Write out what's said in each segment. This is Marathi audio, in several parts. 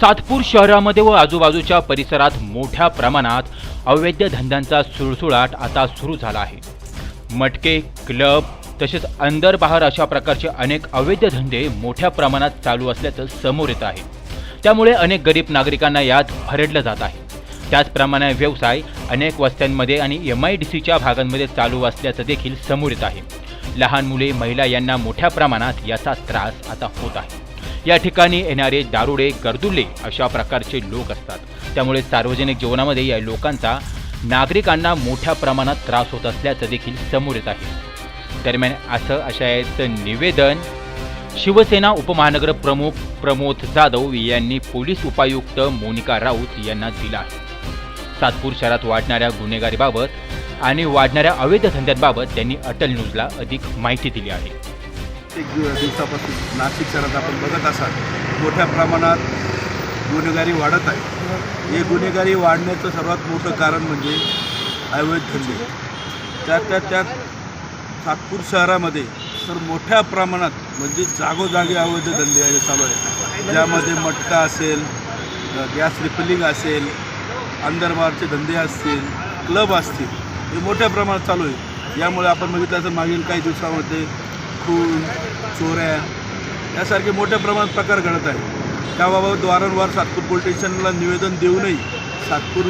सातपूर शहरामध्ये व आजूबाजूच्या परिसरात मोठ्या प्रमाणात अवैध धंद्यांचा सुळसुळाट आता सुरू झाला आहे. मटके क्लब तसेच अंदर बाहेर अशा प्रकारचे अनेक अवैध धंदे मोठ्या प्रमाणात चालू असल्याचं समोर येत आहे. त्यामुळे अनेक गरीब नागरिकांना यात भरडलं जात आहे. त्याचप्रमाणे व्यवसाय अनेक वस्त्यांमध्ये आणि एम आय डी सीच्या भागांमध्ये चालू असल्याचं देखील समोर येत आहे. लहान मुले महिला यांना मोठ्या प्रमाणात याचा त्रास आता होत आहे. या ठिकाणी येणारे दारुडे गर्दुल्ले अशा प्रकारचे लोक असतात. त्यामुळे सार्वजनिक जीवनामध्ये या लोकांचा नागरिकांना मोठ्या प्रमाणात त्रास होत असल्याचं देखील समोर येत आहे. दरम्यान असं अशाचं निवेदन. शिवसेना उपमहानगर प्रमुख प्रमोद जाधव यांनी पोलीस उपायुक्त मोनिका राऊत यांना दिला आहे. सातपूर शहरात वाढणाऱ्या गुन्हेगारीबाबत आणि वाढणाऱ्या अवैध धंद्यांबाबत त्यांनी अटल न्यूजला अधिक माहिती दिली आहे. एक दिवसापासून नाशिक शहरात आपण बघत असाल मोठ्या प्रमाणात गुन्हेगारी वाढत आहे. हे गुन्हेगारी वाढण्याचं सर्वात मोठं कारण म्हणजे अवैध धंदे. त्यात त्यात त्यात सातपूर शहरामध्ये तर मोठ्या प्रमाणात म्हणजे जागोजागी अवैध धंदे आहे चालू आहेत. ज्यामध्ये मटका असेल गॅस रिफिलिंग असेल अंदरबारचे धंदे असतील क्लब असतील हे मोठ्या प्रमाणात चालू आहे यामुळे आपण बघितलं असं मागील काही दिवसामध्ये खून चोऱ्या यासारखे मोठ्या प्रमाणात प्रकार घडत आहेत. त्याबाबत वारंवार सातपूर पोलीस स्टेशनला निवेदन देऊनही सातपूर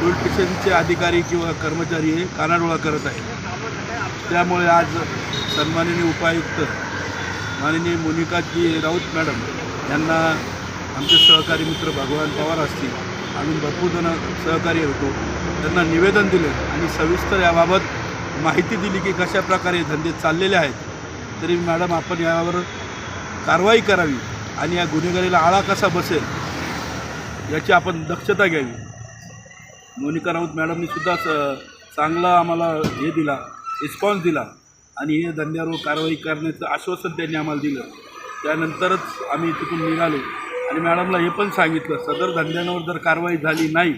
पोलीस स्टेशनचे अधिकारी किंवा कर्मचारी हे कानाडोळा करत आहेत. त्यामुळे आज सन्माननीय उपायुक्त माननीय मोनिकाजी राऊत मॅडम यांना आमचे सहकारी मित्र भगवान पवार असतील आम्ही भरपूर जण सहकार्य होतो. त्यांना निवेदन दिले आणि सविस्तर याबाबत माहिती दिली की कशा प्रकारे धंदे चाललेले आहेत. तरी मॅडम आपण यावर कारवाई करावी आणि या गुन्हेगारीला आळा कसा बसेल याची आपण दक्षता घ्यावी. मोनिका राऊत मॅडमनी सुद्धा स चांगला आम्हाला हे दिला रिस्पॉन्स दिला आणि हे धंद्यावर कारवाई करण्याचं आश्वासन त्यांनी आम्हाला दिलं. त्यानंतरच आम्ही तिथून निघालो आणि मॅडमला हे पण सांगितलं सदर धंद्यांवर जर कारवाई झाली नाही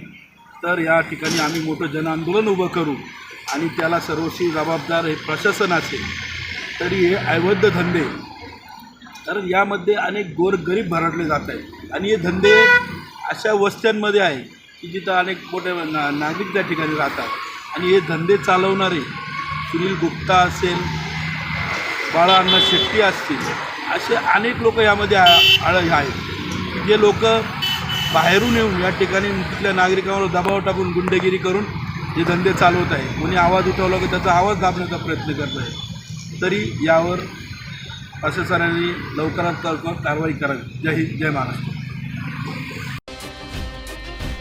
तर या ठिकाणी आम्ही मोठं जनआंदोलन उभं करू आणि त्याला सर्वस्वी जबाबदार हे प्रशासन असेल. तरी हे अवैध धंदे. कारण यामध्ये अनेक गोरगरीब भरडले जात आहेत. आणि हे धंदे अशा वस्त्यांमध्ये आहे की जिथं अनेक मोठे ना नागरिक त्या ठिकाणी राहतात. आणि हे धंदे चालवणारे सुनील गुप्ता असेल बाळा शेट्टी असतील असे अनेक लोक यामध्ये आळ आहेत. जे लोक बाहेरून येऊन या ठिकाणी तिथल्या नागरिकांवर दबाव टाकून गुंडगिरी करून हे धंदे चालवत आहे कोणी आवाज उठवला की त्याचा आवाज दाबण्याचा प्रयत्न करत आहे तरी यावर प्रशासनाने लवकरात लवकर कारवाई करावी. जय हिंद जय महाराष्ट्र.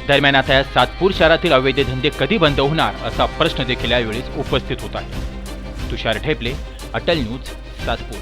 दरम्यान आता या सातपूर शहरातील अवैध धंदे कधी बंद होणार असा प्रश्न देखील यावेळेस उपस्थित होत आहे. तुषार ठेपले अटल न्यूज सातपूर.